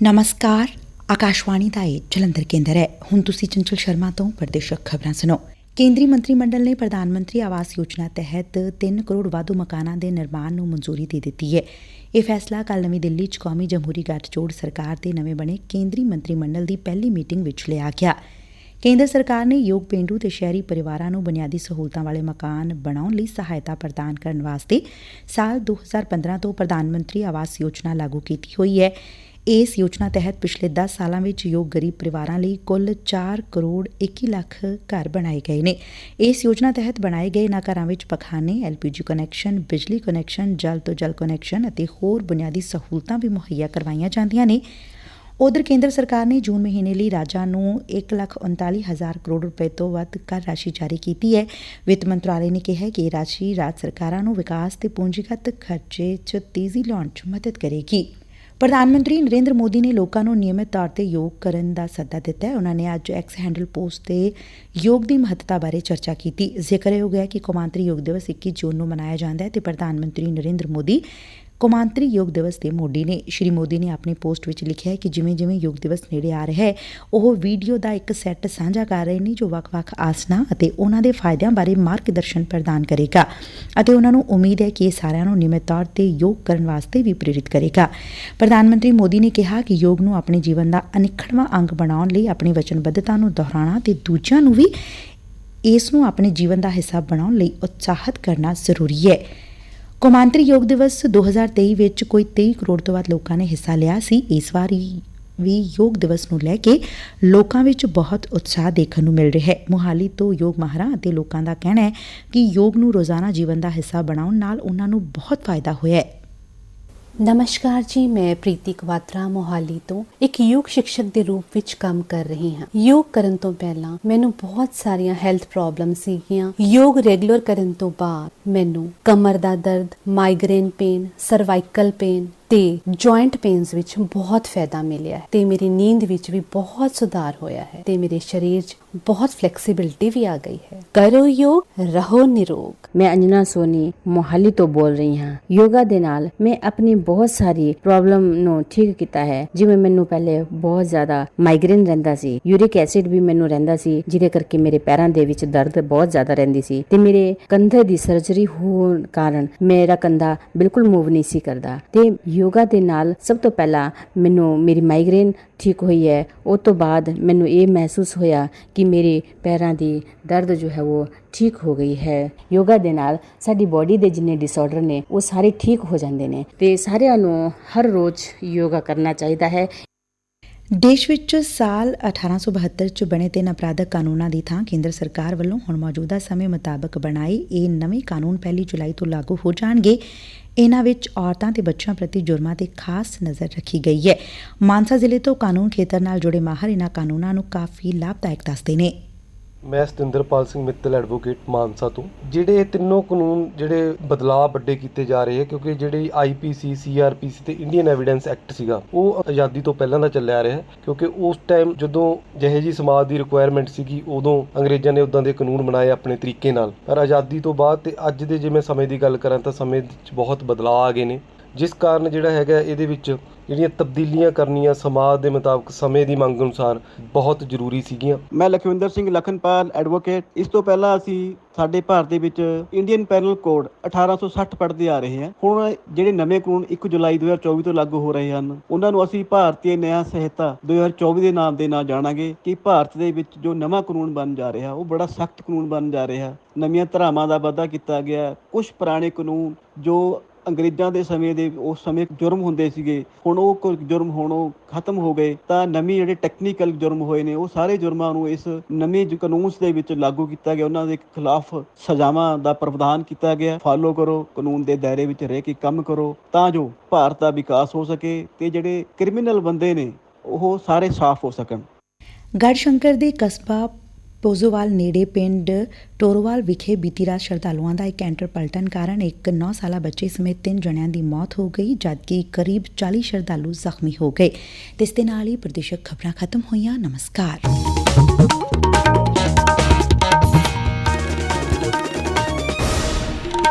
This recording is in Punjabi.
ਨਮਸਕਾਰ ਆਕਾਸ਼ਵਾਣੀ ਦਾ ਇਹ ਜਲੰਧਰ ਕੇਂਦਰ ਹੈ ਹੁਣ ਤੁਸੀਂ ਚੰਚਲ ਸ਼ਰਮਾ ਤੋਂ ਪ੍ਰਦੇਸ਼ਕ ਖਬਰਾਂ ਸੁਣੋ ਕੇਂਦਰੀ ਮੰਤਰੀ ਮੰਡਲ ਨੇ ਪ੍ਰਧਾਨ ਮੰਤਰੀ ਆਵਾਸ ਯੋਜਨਾ ਤਹਿਤ 3 ਕਰੋੜ ਵਾਧੂ ਮਕਾਨਾਂ ਦੇ ਨਿਰਮਾਣ ਨੂੰ ਮਨਜ਼ੂਰੀ ਦੇ ਦਿੱਤੀ ਹੈ ਇਹ ਫੈਸਲਾ ਕੱਲ ਨਵੀਂ ਦਿੱਲੀ 'ਚ ਕੌਮੀ ਜਮਹੂਰੀ ਗੱਠਜੋੜ ਸਰਕਾਰ ਦੇ ਨਵੇਂ ਬਣੇ ਕੇਂਦਰੀ ਮੰਤਰੀ ਮੰਡਲ ਦੀ ਪਹਿਲੀ ਮੀਟਿੰਗ ਵਿੱਚ ਲਿਆ ਗਿਆ ਕੇਂਦਰ ਸਰਕਾਰ ਨੇ ਯੋਗ ਪੇਂਡੂ ਤੇ ਸ਼ਹਿਰੀ ਪਰਿਵਾਰਾਂ ਨੂੰ ਬੁਨਿਆਦੀ ਸਹੂਲਤਾਂ ਵਾਲੇ ਮਕਾਨ ਬਣਾਉਣ ਲਈ ਸਹਾਇਤਾ ਪ੍ਰਦਾਨ ਕਰਨ ਵਾਸਤੇ ਸਾਲ 2015 ਤੋਂ ਪ੍ਰਧਾਨ ਮੰਤਰੀ ਆਵਾਸ ਯੋਜਨਾ ਲਾਗੂ ਕੀਤੀ ਹੋਈ ਹੈ ਇਸ ਯੋਜਨਾ ਤਹਿਤ ਪਿਛਲੇ ਦਸ ਸਾਲਾਂ ਵਿੱਚ ਯੋਗ ਗਰੀਬ ਪਰਿਵਾਰਾਂ ਲਈ ਕੁੱਲ ਚਾਰ ਕਰੋੜ 21 ਲੱਖ ਘਰ ਬਣਾਏ ਗਏ ਨੇ। ਇਸ ਯੋਜਨਾ ਤਹਿਤ ਬਣਾਏ ਗਏ ਇਨ੍ਹਾਂ ਘਰਾਂ ਵਿੱਚ ਪਖਾਨੇ ਐੱਲ ਪੀ ਜੀ ਕਨੈਕਸ਼ਨ ਬਿਜਲੀ ਕਨੈਕਸ਼ਨ ਜਲ ਤੋਂ ਜਲ ਕਨੈਕਸ਼ਨ ਅਤੇ ਹੋਰ ਬੁਨਿਆਦੀ ਸਹੂਲਤਾਂ ਵੀ ਮੁਹੱਈਆ ਕਰਵਾਈਆਂ ਜਾਂਦੀਆਂ ਨੇ। ਉਧਰ ਕੇਂਦਰ ਸਰਕਾਰ ਨੇ ਜੂਨ ਮਹੀਨੇ ਲਈ ਰਾਜਾਂ ਨੂੰ 1,39,000 ਕਰੋੜ ਰੁਪਏ ਤੋਂ ਵੱਧ ਕਰ ਰਾਸ਼ੀ ਜਾਰੀ ਕੀਤੀ ਹੈ। ਵਿੱਤ ਮੰਤਰਾਲੇ ਨੇ ਕਿਹਾ ਕਿ ਇਹ ਰਾਸ਼ੀ ਰਾਜ ਸਰਕਾਰਾਂ ਨੂੰ ਵਿਕਾਸ ਤੇ ਪੂੰਜੀਗਤ ਖਰਚੇ 'ਚ ਤੇਜ਼ੀ ਲਿਆਉਣ 'ਚ ਮਦਦ ਕਰੇਗੀ। ਪ੍ਰਧਾਨ ਮੰਤਰੀ ਨਰਿੰਦਰ ਮੋਦੀ ਨੇ ਲੋਕਾਂ ਨੂੰ ਨਿਯਮਿਤ ਤੌਰ ਤੇ ਯੋਗ ਕਰਨ ਦਾ ਸੱਦਾ ਦਿੱਤਾ ਹੈ। ਉਹਨਾਂ ਨੇ ਅੱਜ ਐਕਸ ਹੈਂਡਲ ਪੋਸਟ ਤੇ ਯੋਗ ਦੀ ਮਹੱਤਤਾ ਬਾਰੇ ਚਰਚਾ ਕੀਤੀ। ਜ਼ਿਕਰਯੋਗ ਹੈ ਕਿ ਕੌਮਾਂਤਰੀ ਯੋਗ ਦਿਵਸ 21 ਜੂਨ ਨੂੰ ਮਨਾਇਆ ਜਾਂਦਾ ਹੈ ਤੇ ਪ੍ਰਧਾਨ ਮੰਤਰੀ ਨਰਿੰਦਰ ਮੋਦੀ ਕੌਮਾਂਤਰੀ ਯੋਗ ਦਿਵਸ ਦੇ ਮੋਢੀ ਨੇ, ਸ਼੍ਰੀ ਮੋਦੀ ਨੇ ਆਪਣੀ ਪੋਸਟ ਵਿੱਚ ਲਿਖਿਆ ਕਿ ਜਿਵੇਂ-ਜਿਵੇਂ ਯੋਗ ਦਿਵਸ ਨੇੜੇ ਆ ਰਿਹਾ ਹੈ, ਉਹ ਵੀਡੀਓ ਦਾ ਇੱਕ ਸੈੱਟ ਸਾਂਝਾ ਕਰ ਰਹੇ ਨੇ ਜੋ ਵੱਖ-ਵੱਖ ਆਸਨਾਂ ਅਤੇ ਉਹਨਾਂ ਦੇ ਫਾਇਦਿਆਂ ਬਾਰੇ ਮਾਰਗਦਰਸ਼ਨ ਪ੍ਰਦਾਨ ਕਰੇਗਾ ਅਤੇ ਉਹਨਾਂ ਨੂੰ ਉਮੀਦ ਹੈ ਕਿ ਇਹ ਸਾਰਿਆਂ ਨੂੰ ਨਿਯਮਿਤ ਤੌਰ ਤੇ ਯੋਗ ਕਰਨ ਵਾਸਤੇ ਵੀ ਪ੍ਰੇਰਿਤ ਕਰੇਗਾ। ਪ੍ਰਧਾਨ ਮੰਤਰੀ ਮੋਦੀ ਨੇ ਕਿਹਾ ਕਿ ਯੋਗ ਨੂੰ ਆਪਣੇ ਜੀਵਨ ਦਾ ਅਨਿੱਖੜਵਾਂ ਅੰਗ ਬਣਾਉਣ ਲਈ ਆਪਣੀ ਵਚਨਬੱਧਤਾ ਨੂੰ ਦੁਹਰਾਉਣਾ ਤੇ ਦੂਜਿਆਂ ਨੂੰ ਵੀ ਇਸ ਨੂੰ ਆਪਣੇ ਜੀਵਨ ਦਾ ਹਿੱਸਾ ਬਣਾਉਣ ਲਈ ਉਤਸ਼ਾਹਿਤ ਕਰਨਾ ਜ਼ਰੂਰੀ ਹੈ। ਕੌਮਾਂਤਰੀ ਯੋਗ ਦਿਵਸ 2023 ਵਿੱਚ ਕੋਈ 23 ਕਰੋੜ ਤੋਂ ਵੱਧ ਲੋਕਾਂ ਨੇ ਹਿੱਸਾ ਲਿਆ ਸੀ। ਇਸ ਵਾਰੀ ਵੀ ਯੋਗ ਦਿਵਸ ਨੂੰ ਲੈ ਕੇ ਲੋਕਾਂ ਵਿੱਚ ਬਹੁਤ ਉਤਸ਼ਾਹ ਦੇਖਣ ਨੂੰ ਮਿਲ ਰਿਹਾ ਹੈ। ਮੁਹਾਲੀ ਤੋਂ ਯੋਗ ਮਾਹਰਾਂ ਅਤੇ ਲੋਕਾਂ ਦਾ ਕਹਿਣਾ ਹੈ ਕਿ ਯੋਗ ਨੂੰ ਰੋਜ਼ਾਨਾ ਜੀਵਨ ਦਾ ਹਿੱਸਾ ਬਣਾਉਣ ਨਾਲ ਉਹਨਾਂ ਨੂੰ ਬਹੁਤ ਫਾਇਦਾ ਹੋਇਆ ਹੈ। ਨਮਸਕਾਰ ਜੀ, ਮੈਂ ਪ੍ਰੀਤੀ ਕਵਾਤਰਾ, ਮੋਹਾਲੀ ਤੋਂ ਇੱਕ ਯੋਗ ਸ਼ਿਕਸ਼ਕ ਦੇ ਰੂਪ ਵਿੱਚ ਕੰਮ ਕਰ ਰਹੀ ਹਾਂ। ਯੋਗ ਕਰਨ ਤੋਂ ਪਹਿਲਾਂ ਮੈਨੂੰ ਬਹੁਤ ਸਾਰੀਆਂ ਹੈਲਥ ਪ੍ਰੋਬਲਮ ਸੀਗੀਆਂ। ਯੋਗ ਰੈਗੂਲਰ ਕਰਨ ਤੋਂ ਬਾਅਦ ਮੈਨੂੰ ਕਮਰ ਦਾ ਦਰਦ ਮਾਈਗ੍ਰੇਨ ਪੇਨ ਸਰਵਾਈਕਲ ਪੇਨ ਤੇ ਜੁਆਇੰਟ ਪੇਨਸ ਵਿੱਚ ਬਹੁਤ ਫਾਇਦਾ ਮਿਲਿਆ ਹੈ ਤੇ ਮੇਰੀ ਨੀਂਦ ਵਿੱਚ ਵੀ ਬਹੁਤ ਸੁਧਾਰ ਹੋਇਆ ਹੈ ਤੇ ਮੇਰੇ ਸਰੀਰ 'ਚ ਬਹੁਤ ਫਲੈਕਸੀਬਿਲਟੀ ਵੀ ਆ ਗਈ ਹੈ। ਕਰੋ ਯੋਗ, ਰਹੋ ਨਿਰੋਗ। ਮੈਂ ਅੰਜਨਾ ਸੋਨੀ ਮੋਹਾਲੀ ਤੋਂ ਬੋਲ ਰਹੀ ਹਾਂ। ਯੋਗਾ ਦੇ ਨਾਲ ਮੈਂ ਆਪਣੀ ਬਹੁਤ ਸਾਰੀ ਪ੍ਰੋਬਲਮ ਨੂੰ ਠੀਕ ਕੀਤਾ ਹੈ। ਜਿਵੇਂ ਮੈਨੂੰ ਪਹਿਲੇ ਬਹੁਤ ਜ਼ਿਆਦਾ ਮਾਈਗ੍ਰੇਨ ਰਹਿੰਦਾ ਸੀ ਯੂਰਿਕ ਐਸਿਡ ਵੀ ਮੈਨੂੰ ਰਹਿੰਦਾ ਸੀ, ਜਿਹਦੇ ਕਰਕੇ ਮੇਰੇ ਪੈਰਾਂ ਦੇ ਵਿੱਚ ਦਰਦ ਬਹੁਤ ਜ਼ਿਆਦਾ ਰਹਿੰਦੀ ਸੀ ਤੇ ਮੇਰੇ ਕੰਧੇ ਦੀ ਸਰਜਰੀ ਹੋਣ ਕਾਰਨ ਮੇਰਾ ਕੰਧਾ ਬਿਲਕੁਲ ਮੂਵ ਨਹੀਂ ਸੀ ਕਰਦਾ। ਤੇ ਯੋਗਾ ਦੇ ਨਾਲ ਸਭ ਤੋਂ ਪਹਿਲਾਂ ਮੈਨੂੰ ਮੇਰੀ ਮਾਈਗ੍ਰੇਨ ਠੀਕ ਹੋਈ ਹੈ। ਉਸ ਤੋਂ ਬਾਅਦ ਮੈਨੂੰ ਇਹ ਮਹਿਸੂਸ ਹੋਇਆ ਕਿ ਮੇਰੇ ਪੈਰਾਂ ਦੀ ਦਰਦ ਜੋ ਹੈ ਉਹ ਠੀਕ ਹੋ ਗਈ ਹੈ। ਯੋਗਾ ਦੇ ਨਾਲ ਸਾਡੀ ਬਾਡੀ ਦੇ ਜਿੰਨੇ ਡਿਸਆਰਡਰ ਨੇ, ਉਹ ਸਾਰੇ ਠੀਕ ਹੋ ਜਾਂਦੇ ਨੇ ਤੇ ਸਾਰਿਆਂ ਨੂੰ ਹਰ ਰੋਜ਼ ਯੋਗਾ ਕਰਨਾ ਚਾਹੀਦਾ ਹੈ। ਦੇਸ਼ ਵਿੱਚ ਸਾਲ 1872 ਚ ਬਣੇ ਤਿੰਨ ਅਪਰਾਧਕ ਕਾਨੂੰਨਾਂ ਦੀ ਥਾਂ ਕੇਂਦਰ ਸਰਕਾਰ ਵੱਲੋਂ ਹੁਣ ਮੌਜੂਦਾ ਸਮੇਂ ਮੁਤਾਬਕ ਬਣਾਏ ਇਹ ਨਵੇਂ ਕਾਨੂੰਨ ਪਹਿਲੀ ਜੁਲਾਈ ਤੋਂ ਲਾਗੂ ਹੋ ਜਾਣਗੇ। ਇਹਨਾਂ ਵਿਚ ਔਰਤਾਂ ਤੇ ਬੱਚਿਆਂ ਪ੍ਰਤੀ ਜੁਰਮਾਂ ਤੇ ਖਾਸ ਨਜ਼ਰ ਰੱਖੀ ਗਈ ਹੈ। ਮਾਨਸਾ ਜ਼ਿਲ੍ਹੇ ਤੋਂ ਕਾਨੂੰਨ ਖੇਤਰ ਨਾਲ ਜੁੜੇ ਮਾਹਿਰ ਇਹਨਾਂ ਕਾਨੂੰਨਾਂ ਨੂੰ ਕਾਫੀ ਲਾਭਦਾਇਕ ਦੱਸਦੇ ਨੇ। ਮੈਂ ਸਤਿੰਦਰਪਾਲ ਸਿੰਘ ਮਿੱਤਲ ਐਡਵੋਕੇਟ ਮਾਨਸਾ ਤੋਂ, ਜਿਹੜੇ ਤਿੰਨੋਂ ਕਾਨੂੰਨ ਜਿਹੜੇ ਬਦਲਾਅ ਵੱਡੇ ਕੀਤੇ ਜਾ ਰਹੇ ਹੈ ਕਿਉਂਕਿ ਜਿਹੜੀ ਆਈਪੀਸੀ ਸੀਆਰਪੀਸੀ ਤੇ ਇੰਡੀਅਨ ਐਵੀਡੈਂਸ ਐਕਟ ਸੀਗਾ, ਉਹ ਆਜ਼ਾਦੀ ਤੋਂ ਪਹਿਲਾਂ ਦਾ ਚੱਲਿਆ ਆ ਰਿਹਾ, ਕਿਉਂਕਿ ਉਸ ਟਾਈਮ ਜਦੋਂ ਜਿਹੇ ਜੀ ਸਮਾਜ ਦੀ ਰਿਕੁਆਇਰਮੈਂਟ ਸੀਗੀ, ਉਦੋਂ ਅੰਗਰੇਜ਼ਾਂ ਨੇ ਉਦਾਂ ਦੇ ਕਾਨੂੰਨ ਬਣਾਏ ਆਪਣੇ ਤਰੀਕੇ ਨਾਲ। ਪਰ ਆਜ਼ਾਦੀ ਤੋਂ ਬਾਅਦ ਤੇ ਅੱਜ ਦੇ ਜੇ ਮੈਂ ਸਮੇਂ ਦੀ ਗੱਲ ਕਰਾਂ ਤਾਂ ਸਮੇਂ 'ਚ ਬਹੁਤ ਬਦਲਾਅ ਆ ਗਏ ਨੇ। ਜਿਸ ਕਾਰਨ ਜਿਹੜਾ ਹੈਗਾ ਇਹਦੇ ਵਿੱਚ ਜਿਹੜੀਆਂ ਤਬਦੀਲੀਆਂ ਕਰਨੀਆਂ ਸਮਾਜ ਦੇ ਮੁਤਾਬਕ ਸਮੇਂ ਦੀ ਮੰਗ ਅਨੁਸਾਰ ਬਹੁਤ ਜ਼ਰੂਰੀ ਸੀਗੀਆਂ। ਮੈਂ ਲਖਵਿੰਦਰ ਸਿੰਘ ਲਖਨਪਾਲ ਐਡਵੋਕੇਟ ਇਸ ਤੋਂ ਪਹਿਲਾਂ ਅਸੀਂ ਸਾਡੇ ਭਾਰਤ ਦੇ ਵਿੱਚ ਇੰਡੀਅਨ ਪੈਨਲ ਕੋਡ 1860 ਪੜ੍ਹਦੇ ਆ ਰਹੇ ਹਾਂ। ਹੁਣ ਜਿਹੜੇ ਨਵੇਂ ਕਾਨੂੰਨ 1 ਜੁਲਾਈ 2024 ਤੋਂ ਲਾਗੂ ਹੋ ਰਹੇ ਹਨ, ਉਹਨਾਂ ਨੂੰ ਅਸੀਂ ਭਾਰਤੀ ਨਿਆਂ ਸੰਹਿਤਾ 2024 ਦੇ ਨਾਮ ਦੇ ਨਾਲ ਜਾਣਾਂਗੇ ਕਿ ਭਾਰਤ ਦੇ ਵਿੱਚ ਜੋ ਨਵਾਂ ਕਾਨੂੰਨ ਬਣ ਜਾ ਰਿਹਾ, ਉਹ ਬੜਾ ਸਖਤ ਕਾਨੂੰਨ ਬਣ ਜਾ ਰਿਹਾ। ਨਵੀਆਂ ਧਾਰਾਵਾਂ ਦਾ ਵਾਧਾ ਕੀਤਾ ਗਿਆ। ਕੁਝ ਪੁਰਾਣੇ ਕਾਨੂੰਨ ਜੋ ਅੰਗਰੇਜ਼ਾਂ ਦੇ ਸਮੇਂ ਦੇ, ਉਸ ਸਮੇਂ ਜੁਰਮ ਹੁੰਦੇ ਸੀਗੇ। ਹੁਣ ਉਹ ਜੁਰਮ ਹੁਣ ਖਤਮ ਹੋ ਗਏ, ਤਾਂ ਨਵੀਂ ਜਿਹੜੇ ਟੈਕਨੀਕਲ ਜੁਰਮ ਹੋਏ ਨੇ, ਉਹ ਸਾਰੇ ਜੁਰਮਾਂ ਨੂੰ ਇਸ ਨਵੇਂ ਕਾਨੂੰਨ ਦੇ ਵਿੱਚ ਲਾਗੂ ਕੀਤਾ ਗਿਆ। ਉਹਨਾਂ ਦੇ ਖਿਲਾਫ ਸਜ਼ਾਵਾਂ ਦਾ ਪ੍ਰਵਧਾਨ ਕੀਤਾ ਗਿਆ। ਫਾਲੋ ਕਰੋ, ਕਾਨੂੰਨ ਦੇ ਦਾਇਰੇ ਵਿੱਚ ਰਹਿ ਕੇ ਕੰਮ ਕਰੋ, ਤਾਂ ਜੋ ਭਾਰਤ ਦਾ ਵਿਕਾਸ ਹੋ ਸਕੇ ਤੇ ਜਿਹੜੇ ਕ੍ਰਿਮੀਨਲ ਬੰਦੇ ਨੇ, ਉਹ ਸਾਰੇ ਸਾਫ਼ ਹੋ ਸਕਣ। ਗੜਸ਼ੰਕਰ ਦੇ ਕਸਬਾ ਪੋਜ਼ੋਵਾਲ ਨੇੜੇ ਪਿੰਡ ਟੋਰੋਵਾਲ ਵਿਖੇ ਬੀਤੀ ਰਾਤ ਸ਼ਰਧਾਲੂਆਂ ਦਾ ਇੱਕ ਕੈਂਟਰ ਪਲਟਣ ਕਾਰਨ ਇੱਕ 9 ਸਾਲਾ ਬੱਚੇ ਸਮੇਤ ਤਿੰਨ ਜਣਿਆਂ ਦੀ ਮੌਤ ਹੋ ਗਈ, ਜਦਕਿ ਕਰੀਬ 40 ਸ਼ਰਧਾਲੂ ਜ਼ਖਮੀ ਹੋ ਗਏ। ਤੇ ਇਸ ਦੇ ਨਾਲ ਹੀ ਪ੍ਰਦੇਸ਼ਕ ਖਬਰਾਂ ਖਤਮ ਹੋਈਆਂ। ਨਮਸਕਾਰ।